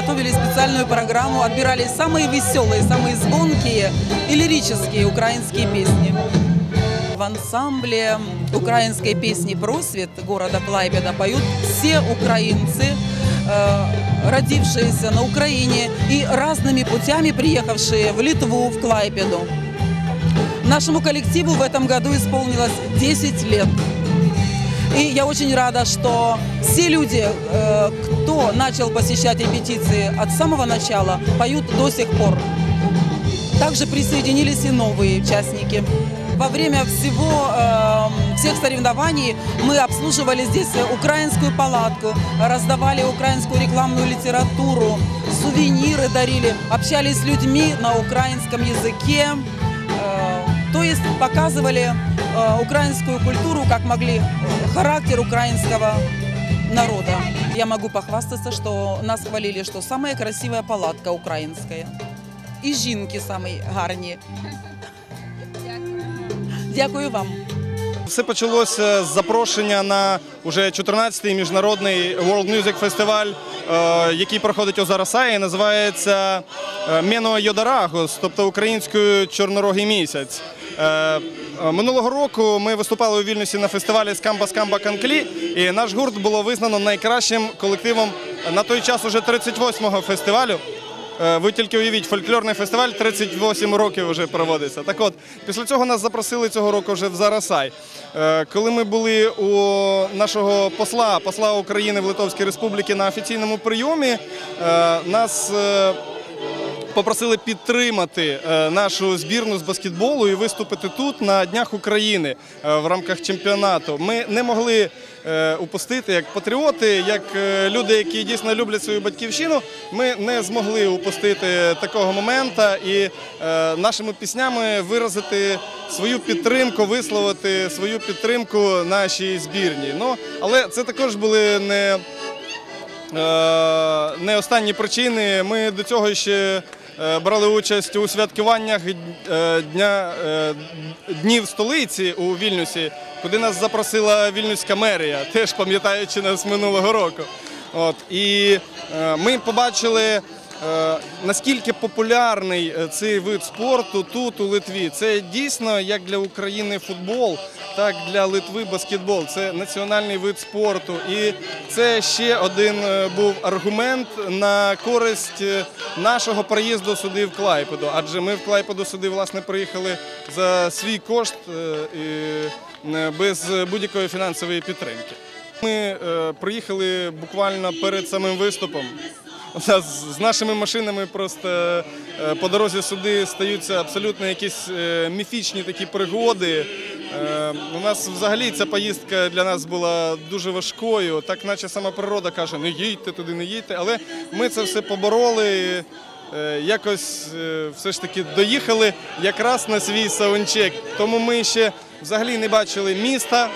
готовили специальную программу, отбирали самые веселые, самые звонкие и лирические украинские песни. В ансамбле украинской песни «Просвет» города Клайпеда поют все украинцы, э, родившиеся на Украине и разными путями приехавшие в Литву, в Клайпеду. Нашему коллективу в этом году исполнилось 10 лет. И я очень рада, что все люди, э, кто начал посещать репетиции от самого начала, поют до сих пор. Также присоединились и новые участники. Во время всего, э, всех соревнований мы обслуживали здесь украинскую палатку, раздавали украинскую рекламную литературу, сувениры дарили, общались с людьми на украинском языке. Э, то есть показывали украинскую культуру, как могли, э, характер украинского народа. Я могу похвастаться, что нас хвалили, что самая красивая палатка украинская. И жінки самые гарні. Дякую вам. Все почалося з запрошення на уже 14-й міжнародний World Music е, який проходить у Зарасаї, називається е, Мено Йодарагос, тобто українською чорнорогий місяць. Е, е, Минулого року ми виступали у Вільнюсі на фестивалі Скамба Скамба Канклі, і наш гурт було визнано найкращим колективом на той час уже 38-го фестивалю. Е, Ви тільки уявіть, фольклорний фестиваль 38 років вже проводиться. Так от, після цього нас запросили цього року вже в Зарасай. Е, Коли ми були у нашого посла, посла України в Литовській Республіці на офіційному прийомі, е, нас попросили підтримати е, нашу збірну з баскетболу і виступити тут на Днях України е, в рамках чемпіонату. Ми не могли е, упустити як патріоти, як люди, які дійсно люблять свою батьківщину. Ми не змогли упустити такого моменту і нашими піснями виразити свою підтримку, висловити свою підтримку нашій збірній. Ну, але це також були не не останні причини. Ми до цього ще брали участь у святкуваннях е, дня, е, днів столиці у Вільнюсі, куди нас запросила вільнюська мерія, теж пам'ятаючи нас минулого року. От, і е, ми побачили. Е, Наскільки популярний е, цей вид спорту тут, у Литві, це дійсно як для України футбол, так для Литви баскетбол. Це національний вид спорту. І це ще один е, був аргумент на користь нашого приїзду сюди в Клайпеду. Адже ми в Клайпеду сюди власне приїхали за свій кошт і без будь-якої фінансової підтримки. Ми приїхали буквально перед самим виступом. З нашими машинами просто е, по дорозі сюди стаються абсолютно якісь е, міфічні такі пригоди. Е, У нас взагалі ця поїздка для нас була дуже важкою, так наче сама природа каже, не їдьте туди, не їдьте. Але ми це все побороли. Якось все ж таки доїхали якраз на свій саундчек. Тому ми ще взагалі не бачили міста,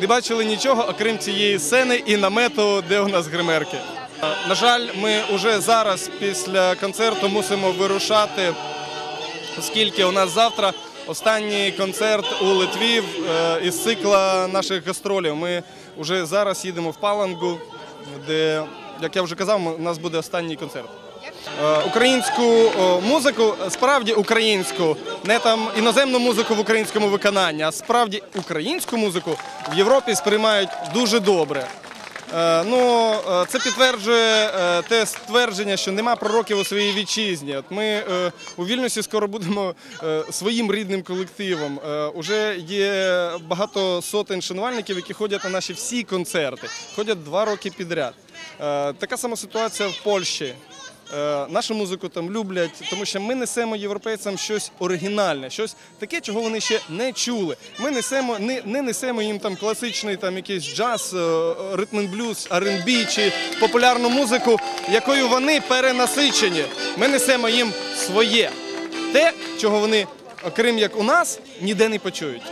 не бачили нічого, окрім цієї сцени і намету, де у нас гримерки. На жаль, ми вже зараз після концерту мусимо вирушати, оскільки у нас завтра останній концерт у Литві е, із цикла наших гастролів. Ми вже зараз їдемо в Палангу, де, як я вже казав, у нас буде останній концерт. Е, Українську музику, справді українську, не там іноземну музику в українському виконанні, а справді українську музику в Європі сприймають дуже добре. Е, Ну, е, це підтверджує е, те ствердження, що нема пророків у своїй вітчизні. Ми у Вільнюсі скоро будемо своїм рідним колективом. Уже є багато сотень шанувальників, які ходять на наші всі концерти, ходять два роки підряд. Така сама ситуація в Польщі. Е, Нашу музику там люблять, тому що ми несемо європейцям щось оригінальне, щось таке, чого вони ще не чули. Ми несемо не, не несемо їм там класичний там якийсь джаз, ритм блюз, R&B чи популярну музику, якою вони перенасичені. Ми несемо їм своє, те, чого вони, окрім як у нас, ніде не почують.